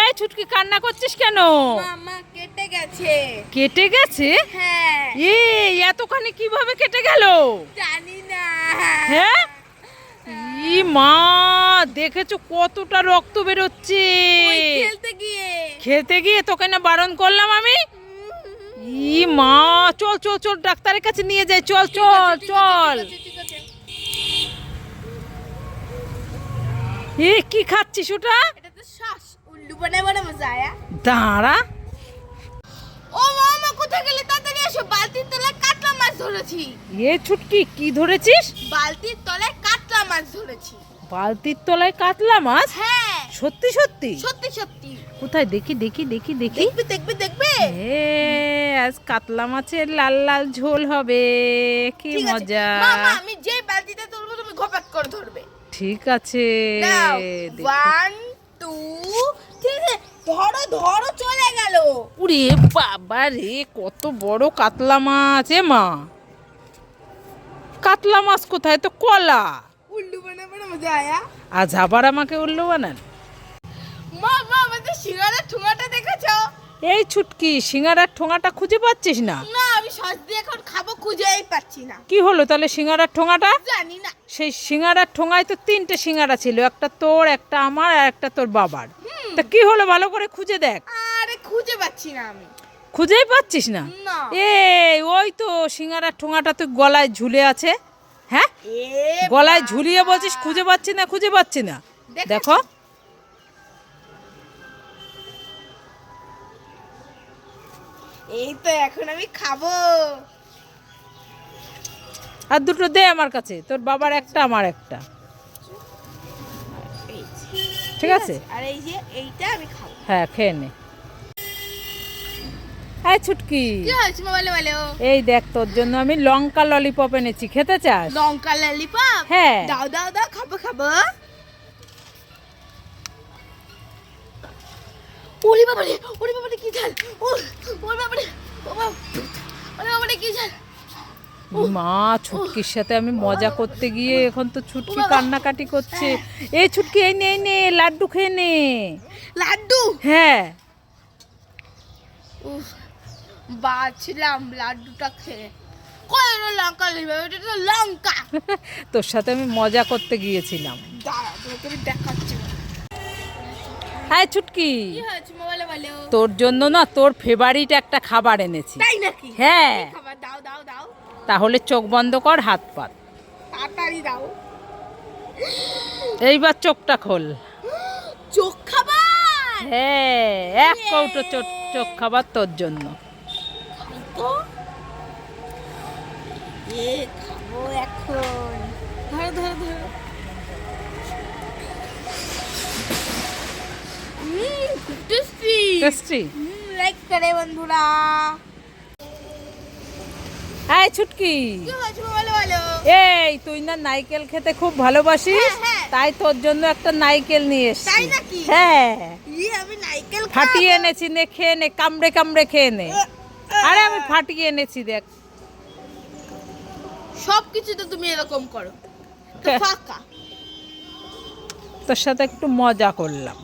এই ছুটকি কান্না করছিস কেন? মামা কেটে গেছে। কেটে গেছে? হ্যাঁ। এ এতখানি কীভাবে কেটে গেল? জানি না। হ্যাঁ? ই মা দেখেছ কতটা রক্ত বেরোচ্ছে? খেলতে গিয়ে। খেতে গিয়ে তোকে না বারণ করলাম আমি? ই মা চল চল চল ডাক্তারের কাছে নিয়ে যাই চল চল চল ঠিক আছে এ কি খাচ্ছিস ওটা? এটা তো শ্বাস উল্লু বানায় মজা আয়া। দাঁড়া। ও মামা কোথায় গেলে? তাড়াতাড়ি এসো বালতির তলায় কাতলা মাছ ধরেছি। এ ছুটকি কি ধরেছিস? বালতির তলায় কাতলা মাছ ধরেছি। বালতির তলায় কাতলা মাছ? হ্যাঁ। সত্যি সত্যি? সত্যি সত্যি। কোথায়? দেখি দেখি দেখি দেখি। দেখবে দেখবে দেখবে? এ আজ কাতলা মাছের লাল লাল ঝোল হবে। কি মজা। মামা আমি যে বালতিতে তুলবো তুমি ঘপাত করে ধরবে। ঠিক আছে। ওয়ান টু ধরো ধরো চলে গেল। উরে বাবা রে কত বড় কাতলা মাছ এ মা। কাতলা মাছ কোথায়? তো কলা। উল্লু বানায় বলে মজা আয়া আজ আবার আমাকে উল্লু বানান? মামা আমাদের সিঙ্গারা ঠুঙাটা দেখেছ? এই ছুটকি সিঙ্গারার ঠোঙাটা খুঁজে পাচ্ছিস না? না আমি সস দিয়ে এখন খাব খুঁজেই পাচ্ছি না। কি হলো তাহলে সিঙ্গারার ঠোঙাটা? জানি না। সেই সিঙ্গারার ঠোঙায় তো তিনটে সিঙ্গারা ছিল একটা তোর একটা আমার আর একটা তোর বাবার। তা কি হলো ভালো করে খুঁজে দেখ। আরে খুঁজে পাচ্ছি না আমি। খুঁজেই পাচ্ছিস না? এই ওই তো সিঙ্গারার ঠোঙাটা তো গলায় ঝুলে আছে হ্যাঁ? গলায় ঝুলিয়ে বলছিস খুঁজে পাচ্ছি না খুঁজে পাচ্ছি না। দেখো। এই তো এখন আমি খাব। আর দুটো দে আমার কাছে তোর বাবার একটা আমার একটা। ঠিক আছে? আর এই যে এইটা আমি খাব। হ্যাঁ খেয়ে নে। হ্যাঁ ছুটকি। এই দেখ তোর জন্য আমি লঙ্কা ললিপপ এনেছি খেতে চাস? লঙ্কা ললিপপ হ্যাঁ। দাও দাও দাও খাব খাব। ওরে বাবা রে ওরে বাবা রে কি ঝাল? ও ওরে বাবা রে বাবা ওরে বাবা রে কি ঝাল? মা ছুটকির সাথে আমি মজা করতে গিয়ে এখন তো ছুটকি কান্নাকাটি করছে। এই ছুটকি এই নে নে লাড্ডু খেয়ে নে। লাড্ডু? হ্যাঁ। বাছিলাম লাড্ডুটা খেয়ে। লঙ্কা লঙ্কা। তোর সাথে আমি মজা করতে গিয়েছিলাম। দাঁড়া তোকে দেখাচ্ছি। হ্যাঁ ছুটকি কি হয়েছে মোবাইলে বলো। তোর জন্য না তোর ফেভারিট একটা খাবার এনেছি। তাই নাকি? হ্যাঁ। দাও দাও দাও। তাহলে চোখ বন্ধ কর হাত পাত তাড়াতাড়ি দাও। এইবার চোখটা খোল। চোখ খাবার? হ্যাঁ এক কৌটো চোখ খাবার তোর জন্য। এ খাব এখন টেস্টি লাইক করে বন্ধুরা। ছুটকি। এই তুই না নাইকেল খেতে খুব ভালোবাসিস হ্যাঁ, হ্যাঁ। তাই তোর জন্য একটা নাইকেল নিয়ে এসেছি? হ্যাঁ। ফাটিয়ে এনেছি নে খেয়ে নে কামড়ে কামড়ে খেয়ে নে। আরে আমি ফাটিয়ে এনেছি দেখ। সব কিছু তো তুমি এরকম করো। হ্যাঁ। ফাঁকা। তোর সাথে একটু মজা করলাম।